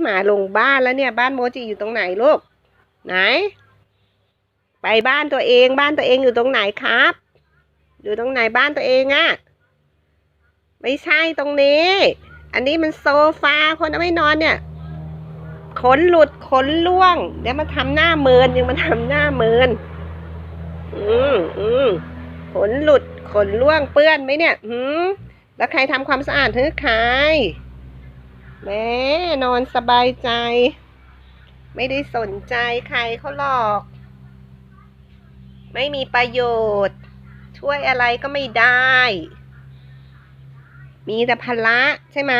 หมาลงบ้านแล้วเนี่ย บ้านโมจิอยู่ตรงไหนลูก ไหน ไปบ้านตัวเองบ้านตัวเองอยู่ตรงไหนครับ อยู่ตรงไหนบ้านตัวเองอะไม่ใช่ตรงนี้ อันนี้มันโซฟาคนเอาไว้นอนเนี่ย ขนหลุดขนล่วง เดี๋ยวมาทำหน้าเมินยังมาทำหน้าเมิน อืมอืมขนหลุดขนล่วงเปื้อนไหมเนี่ย หืมแล้วใครทำความสะอาดถือใคร แม่นอนสบายใจ ไม่ได้สนใจใครเขาหรอก ไม่มีประโยชน์ ช่วยอะไรก็ไม่ได้ มีแต่ภาระใช่ไหม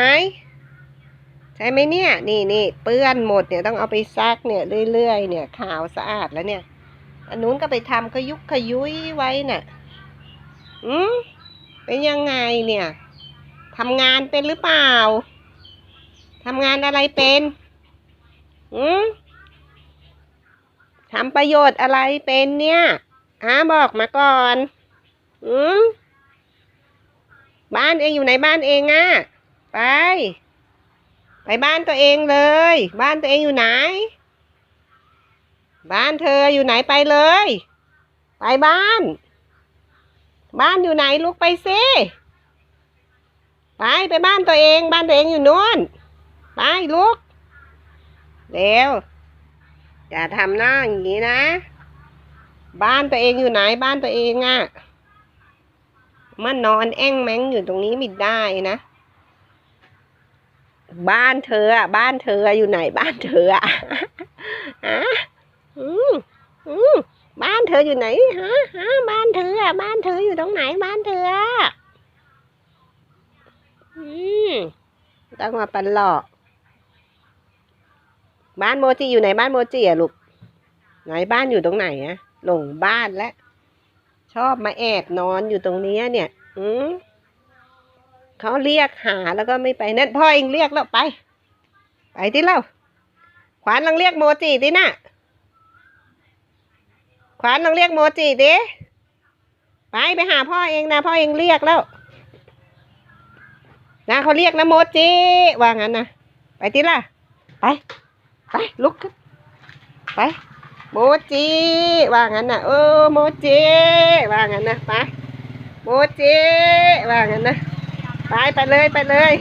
ใช่ไหมเนี่ย นี่นี่เปื้อนหมดเนี่ยต้องเอาไปซักเนี่ยเรื่อยๆเนี่ยขาวสะอาดแล้วเนี่ยอันนู้นก็ไปทำขยุกขยุยไว้น่ะอืมเป็นยังไงเนี่ยทำงานเป็นหรือเปล่า ทำงานอะไรเป็นอืมทำประโยชน์อะไรเป็นเนี่ยฮะบอกมาก่อน อืมบ้านเองอยู่ไหนบ้านเองอะไป ไปบ้านตัวเองเลย บ้านตัวเองอยู่ไหน บ้านเธออยู่ไหนไปเลย ไปบ้าน บ้านอยู่ไหนลุกไปสิไปไปบ้านตัวเอง บ้านตัวเองอยู่นู้น ไปลุก เร็ว อย่าทำหน้าอย่างนี้นะ บ้านตัวเองอยู่ไหนบ้านตัวเองอะ่ะ มันนอนแอ่งแมงอยู่ตรงนี้ไม่ได้นะ บ้านเธออะบ้านเธออยู่ไหนบ้านเธออะฮะอืมอืมบ้านเธออยู่ไหนฮะฮะบ้านเธออะบ้านเธออยู่ตรงไหนบ้านเธออะอืมต้องมาปันหลอก บ้านโมจิอยู่ไหนบ้านโมจิอะลูกไหนบ้านอยู่ตรงไหนอะหลงบ้านแล้วชอบมาแอบนอนอยู่ตรงนี้เนี่ย อืมเขาเรียกหาแล้วก็ไม่ไปนั่นพ่อเองเรียกแล้วไป ไปที่เล่าขวานลองเรียกโมจิดิน่ะขวานลองเรียกโมจิดิไปไปหาพ่อเองนะพ่อเองเรียกแล้วนะเขาเรียกนะโมจิว่างั้นนะไปที่ล่ะ ไป ไปลุกขึ้นไปโมจิว่างั้นนะเออโมจิว่างั้นนะไปโมจิว่างั้นนะไปไปเลยไปเลย